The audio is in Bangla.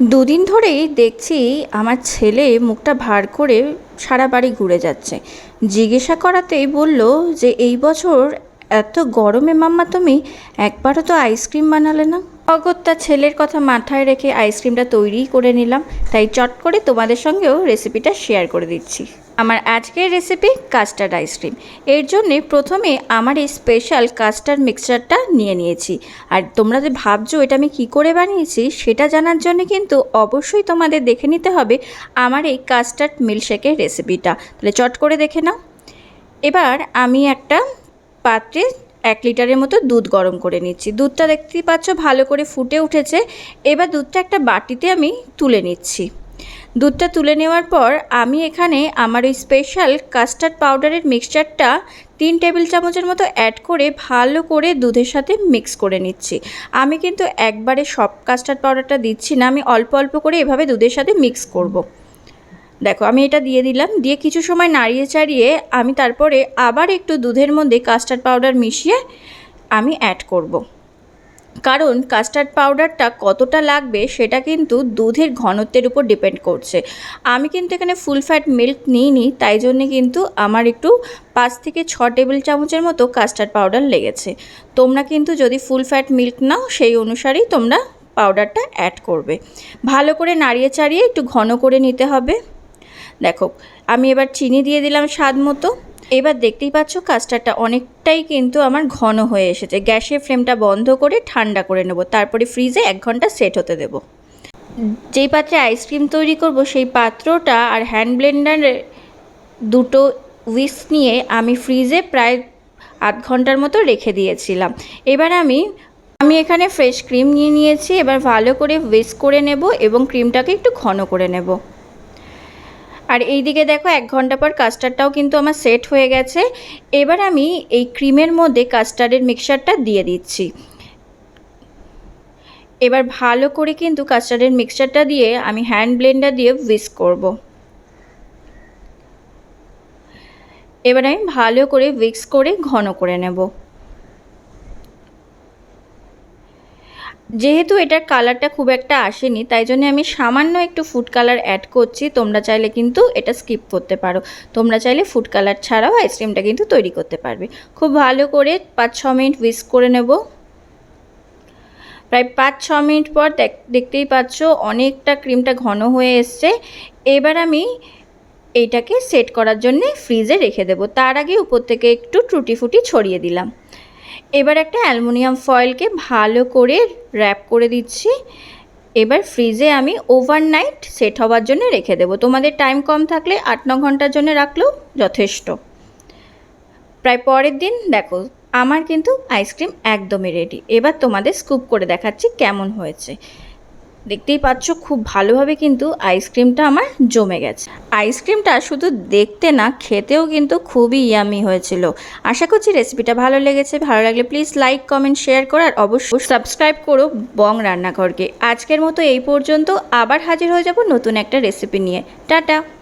দুদিন ধরেই দেখছি আমার ছেলে মুখটা ভার করে সারা বাড়ি ঘুরে যাচ্ছে। জিজ্ঞাসা করাতেই বলল যে, এই বছর এত গরমে মাম্মা তুমি একবারও তো আইসক্রিম বানালে না? অগত্যা ছেলের কথা মাথায় রেখে আইসক্রিমটা তৈরি করে নিলাম। তাই চট করে তোমাদের সঙ্গেও রেসিপিটা শেয়ার করে দিচ্ছি। আমার আজকের রেসিপি কাস্টার্ড আইসক্রিম এর জন্যে প্রথমে আমার এই স্পেশাল কাস্টার্ড মিক্সচারটা নিয়ে নিয়েছি। আর তোমরা যে ভাবছ এটা আমি কি করে বানিয়েছি, সেটা জানার জন্য কিন্তু অবশ্যই তোমাদের দেখে নিতে হবে আমার এই কাস্টার্ড মিল্কশেকের রেসিপিটা তাহলে চট করে দেখে নাও। এবার আমি একটা পাত্রে এক লিটারের মতো দুধ গরম করে নিচ্ছি। দুধটা দেখতেই পাচ্ছ ভালো করে ফুটে উঠেছে। এবার দুধটা একটা বাটিতে আমি তুলে নিচ্ছি। দুধটা তুলে নেওয়ার পর আমি এখানে আমার ওই স্পেশাল কাস্টার্ড পাউডারের মিক্সচারটা তিন টেবিল চামচের মতো অ্যাড করে ভালো করে দুধের সাথে মিক্স করে নিচ্ছি আমি কিন্তু একবারে সব কাস্টার্ড পাউডারটা দিচ্ছি না, আমি অল্প অল্প করে এভাবে দুধের সাথে মিক্স করব। দেখো, আমি এটা দিয়ে দিলাম, দিয়ে কিছু সময় নাড়িয়ে চাড়িয়ে আমি তারপরে আবার একটু দুধের মধ্যে কাস্টার্ড পাউডার মিশিয়ে আমি অ্যাড করব। কারণ কাস্টার্ড পাউডারটা কতটা লাগবে সেটা কিন্তু দুধের ঘনত্বের উপর ডিপেন্ড করছে। আমি কিন্তু এখানে ফুল ফ্যাট মিল্ক নিইনি, তাই জন্যে কিন্তু আমার একটু পাঁচ থেকে ছ টেবিল চামচের মতো কাস্টার্ড পাউডার লেগেছে। তোমরা কিন্তু যদি ফুল ফ্যাট মিল্ক নাও, সেই অনুসারেই তোমরা পাউডারটা অ্যাড করবে। ভালো করে নাড়িয়ে চাড়িয়ে একটু ঘন করে নিতে হবে। দেখো, আমি এবার চিনি দিয়ে দিলাম স্বাদ মতো। এবার দেখতেই পাচ্ছ কাস্টারটা অনেকটাই কিন্তু আমার ঘন হয়ে এসেছে। গ্যাসের ফ্লেমটা বন্ধ করে ঠান্ডা করে নেব। তারপরে ফ্রিজে এক ঘণ্টা সেট হতে দেব। যেই পাত্রে আইসক্রিম তৈরি করব, সেই পাত্রটা আর হ্যান্ড ব্লেন্ডারে দুটো উইস্ক নিয়ে আমি ফ্রিজে প্রায় আধ ঘণ্টার মতো রেখে দিয়েছিলাম। এবার আমি আমি এখানে ফ্রেশ ক্রিম নিয়ে নিয়েছি। এবার ভালো করে উইস্ক করে নেব এবং ক্রিমটাকে একটু ঘন করে নেব। আর এই দিকে দেখো, এক ঘণ্টা পর কাস্টার্ডটাও কিন্তু আমার সেট হয়ে গেছে। এবার আমি এই ক্রিমের মধ্যে কাস্টার্ডের মিক্সারটা দিয়ে দিচ্ছি। এবার ভালো করে কিন্তু কাস্টার্ডের মিক্সচারটা দিয়ে আমি হ্যান্ড ব্লেন্ডার দিয়ে উইস্ক করব। এবার আমি ভালো করে উইক্স করে ঘন করে নেব। যেহেতু এটার কালারটা খুব একটা আসেনি, তাই জন্য আমি সামান্য একটু ফুড কালার অ্যাড করছি। তোমরা চাইলে কিন্তু এটা স্কিপ করতে পারো। তোমরা চাইলে ফুড কালার ছাড়াও আইসক্রিমটা কিন্তু তৈরি করতে পারবে। খুব ভালো করে পাঁচ ছ মিনিট উইস্ক করে নেব। প্রায় পাঁচ ছ মিনিট পর দেখতেই পাচ্ছ অনেকটা ক্রিমটা ঘন হয়ে এসছে। এবার আমি এইটাকে সেট করার জন্য ফ্রিজে রেখে দেবো। তার আগে উপর থেকে একটু টুটি ফুটি ছড়িয়ে দিলাম। এবার একটা অ্যালুমিনিয়াম ফয়েলকে ভালো করে র্যাপ করে দিচ্ছি। এবার ফ্রিজে আমি ওভারনাইট সেট হওয়ার জন্য রেখে দেবো। তোমাদের টাইম কম থাকলে আট ন ঘণ্টার জন্য রাখলেও যথেষ্ট। প্রায় পরের দিন দেখো, আমার কিন্তু আইসক্রিম একদমই রেডি এবার তোমাদের স্কুপ করে দেখাচ্ছি কেমন হয়েছে। দেখতেই পাচ্ছ, খুব ভালোভাবে কিন্তু আইসক্রিমটা আমার জমে গেছে। আইসক্রিমটা শুধু দেখতে না, খেতেও কিন্তু খুবই ইয়ামি হয়েছিল। আশা করছি রেসিপিটা ভালো লেগেছে। ভালো লাগলে প্লিজ লাইক কমেন্ট শেয়ার করো আর অবশ্যই সাবস্ক্রাইব করো বং রান্নাঘরকে। আজকের মতো এই পর্যন্ত আবার হাজির হয়ে যাব নতুন একটা রেসিপি নিয়ে। টাটা!